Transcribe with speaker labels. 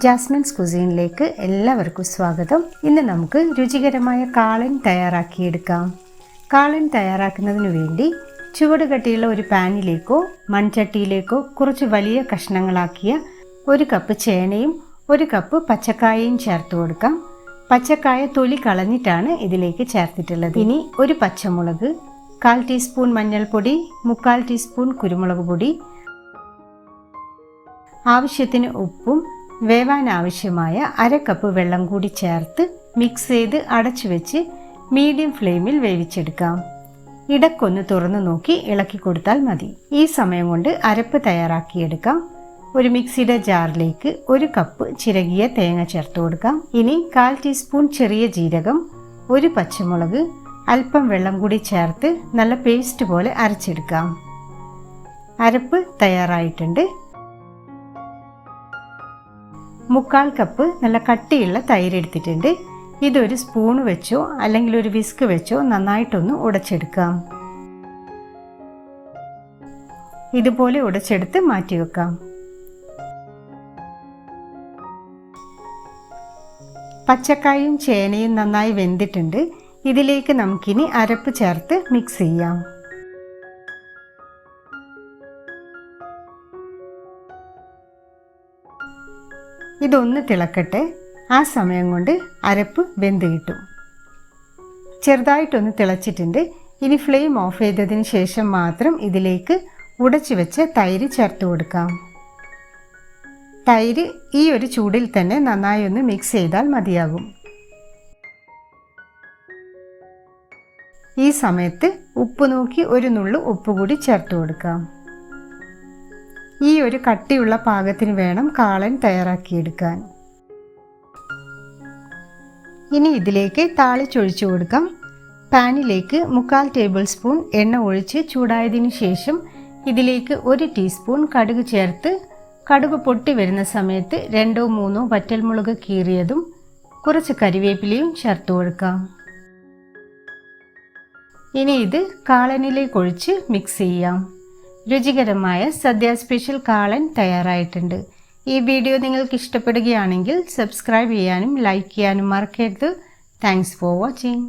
Speaker 1: Jasmine's കുസീനിലേക്ക് എല്ലാവർക്കും സ്വാഗതം. ഇന്ന് നമുക്ക് രുചികരമായ കാളൻ തയ്യാറാക്കിയെടുക്കാം. കാളൻ തയ്യാറാക്കുന്നതിന് വേണ്ടി ചുവട് കട്ടിയുള്ള ഒരു പാനിലേക്കോ മൺചട്ടിയിലേക്കോ കുറച്ച് വലിയ കഷ്ണങ്ങളാക്കിയ ഒരു കപ്പ് ചേനയും ഒരു കപ്പ് പച്ചക്കായയും ചേർത്ത് കൊടുക്കാം. പച്ചക്കായ തൊലി കളഞ്ഞിട്ടാണ് ഇതിലേക്ക് ചേർത്തിട്ടുള്ളത്. ഇനി ഒരു പച്ചമുളക് കാൽ ടീസ്പൂൺ മഞ്ഞൾപ്പൊടി മുക്കാൽ ടീസ്പൂൺ കുരുമുളക് പൊടി ആവശ്യത്തിന് ഉപ്പും വേവാൻ ആവശ്യമായ അര കപ്പ് വെള്ളം കൂടി ചേർത്ത് മിക്സ് ചെയ്ത് അടച്ചു വെച്ച് മീഡിയം ഫ്ലെയിമിൽ വേവിച്ചെടുക്കാം. ഇടക്കൊന്ന് തുറന്നു നോക്കി ഇളക്കി കൊടുത്താൽ മതി. ഈ സമയം കൊണ്ട് അരപ്പ് തയ്യാറാക്കിയെടുക്കാം. ഒരു മിക്സിയുടെ ജാറിലേക്ക് ഒരു കപ്പ് ചിരകിയ തേങ്ങ ചേർത്ത് കൊടുക്കാം. ഇനി കാൽ ടീസ്പൂൺ ചെറിയ ജീരകം ഒരു പച്ചമുളക് അല്പം വെള്ളം കൂടി ചേർത്ത് നല്ല പേസ്റ്റ് പോലെ അരച്ചെടുക്കാം. അരപ്പ് തയ്യാറായിട്ടുണ്ട്. മുക്കാൽ കപ്പ് നല്ല കട്ടിയുള്ള തൈര് എടുത്തിട്ടുണ്ട്. ഇതൊരു സ്പൂൺ വെച്ചോ അല്ലെങ്കിൽ ഒരു വിസ്ക് വെച്ചോ നന്നായിട്ടൊന്ന് ഉടച്ചെടുക്കാം. ഇതുപോലെ ഉടച്ചെടുത്ത് മാറ്റി വെക്കാം. പച്ചക്കായും ചേനയും നന്നായി വെന്തിട്ടുണ്ട്. ഇതിലേക്ക് നമുക്കിനി അരപ്പ് ചേർത്ത് മിക്സ് ചെയ്യാം. ഇതൊന്ന് തിളക്കട്ടെ. ആ സമയം കൊണ്ട് അരപ്പ് വെന്ത് കിട്ടും. ചെറുതായിട്ടൊന്ന് തിളച്ചിട്ടുണ്ട്. ഇനി ഫ്ലെയിം ഓഫ് ചെയ്തതിന് ശേഷം മാത്രം ഇതിലേക്ക് ഉടച്ചു വെച്ച് തൈര് ചേർത്ത് കൊടുക്കാം. തൈര് ഈ ഒരു ചൂടിൽ തന്നെ നന്നായി ഒന്ന് മിക്സ് ചെയ്താൽ മതിയാകും. ഈ സമയത്ത് ഉപ്പ് നോക്കി ഒരു നുള്ളു ഉപ്പ് കൂടി ചേർത്ത് കൊടുക്കാം. ഈ ഒരു കട്ടിയുള്ള പാകത്തിന് വേണം കാളൻ തയ്യാറാക്കിയെടുക്കാൻ. ഇനി ഇതിലേക്ക് താളിച്ചൊഴിച്ചു കൊടുക്കാം. പാനിലേക്ക് മുക്കാൽ ടേബിൾ സ്പൂൺ എണ്ണ ഒഴിച്ച് ചൂടായതിനു ശേഷം ഇതിലേക്ക് ഒരു ടീസ്പൂൺ കടുക് ചേർത്ത് കടുക് പൊട്ടി വരുന്ന സമയത്ത് രണ്ടോ മൂന്നോ വറ്റൽമുളക് കീറിയതും കുറച്ച് കരിവേപ്പിലയും ചേർത്ത് കൊടുക്കാം. ഇനി ഇത് കാളനിലേക്ക് ഒഴിച്ച് മിക്സ് ചെയ്യാം. രുചികരമായ സദ്യ സ്പെഷ്യൽ കാളൻ തയ്യാറായിട്ടുണ്ട്. ഈ വീഡിയോ നിങ്ങൾക്ക് ഇഷ്ടപ്പെടുകയാണെങ്കിൽ സബ്സ്ക്രൈബ് ചെയ്യാനും ലൈക്ക് ചെയ്യാനും മറക്കരുത്. Thanks for watching